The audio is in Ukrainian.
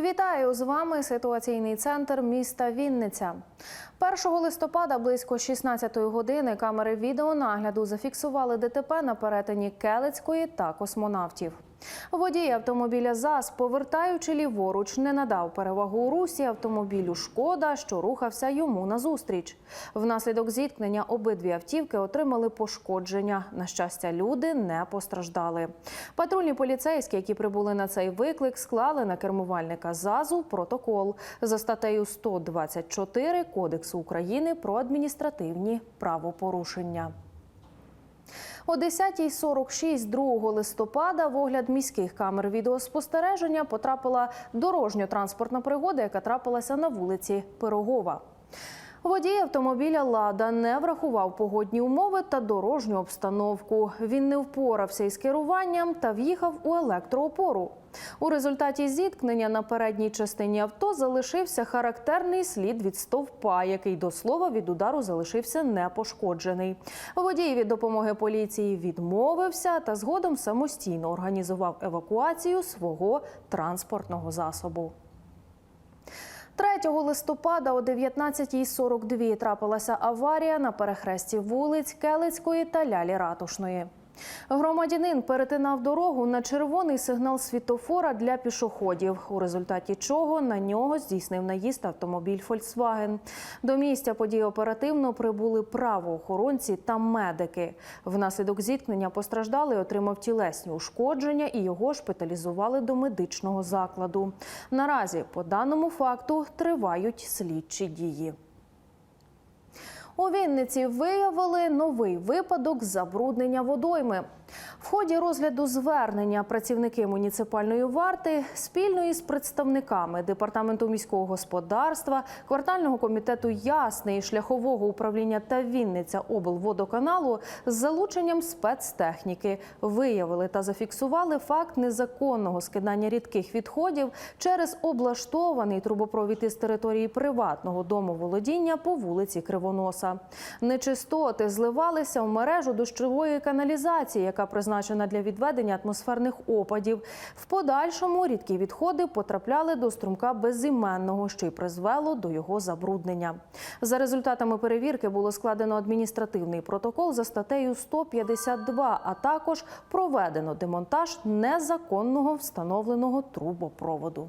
Вітаю з вами ситуаційний центр міста Вінниця. 1 листопада близько 16-ї години камери відеонагляду зафіксували ДТП на перетині Келицької та космонавтів. Водій автомобіля ЗАЗ, повертаючи ліворуч, не надав перевагу русі автомобілю Шкода, що рухався йому назустріч. Внаслідок зіткнення обидві автівки отримали пошкодження. На щастя, люди не постраждали. Патрульні поліцейські, які прибули на цей виклик, склали на кермувальника ЗАЗу протокол за статтею 124 Кодексу України про адміністративні правопорушення. О 10.46 2 листопада в огляд міських камер відеоспостереження потрапила дорожньо-транспортна пригода, яка трапилася на вулиці Пирогова. Водій автомобіля Лада не врахував погодні умови та дорожню обстановку. Він не впорався із керуванням та в'їхав у електроопору. У результаті зіткнення на передній частині авто залишився характерний слід від стовпа, який до слова від удару залишився непошкоджений. Водій від допомоги поліції відмовився та згодом самостійно організував евакуацію свого транспортного засобу. 3 листопада о 19.42 трапилася аварія на перехресті вулиць Келицької та Лялі Ратушної. Громадянин перетинав дорогу на червоний сигнал світофора для пішоходів, у результаті чого на нього здійснив наїзд автомобіль Фольксваген. До місця події оперативно прибули правоохоронці та медики. Внаслідок зіткнення постраждалий отримав тілесні ушкодження і його шпиталізували до медичного закладу. Наразі по даному факту тривають слідчі дії. У Вінниці виявили новий випадок забруднення водойми. В ході розгляду звернення працівники муніципальної варти спільно із представниками департаменту міського господарства, квартального комітету Ясний, шляхового управління та Вінниця облводоканалу з залученням спецтехніки виявили та зафіксували факт незаконного скидання рідких відходів через облаштований трубопровід із території приватного домоволодіння по вулиці Кривоноса. Нечистоти зливалися в мережу дощової каналізації, яка призначена для відведення атмосферних опадів. В подальшому рідкі відходи потрапляли до струмка безіменного, що й призвело до його забруднення. За результатами перевірки було складено адміністративний протокол за статтею 152, а також проведено демонтаж незаконного встановленого трубопроводу.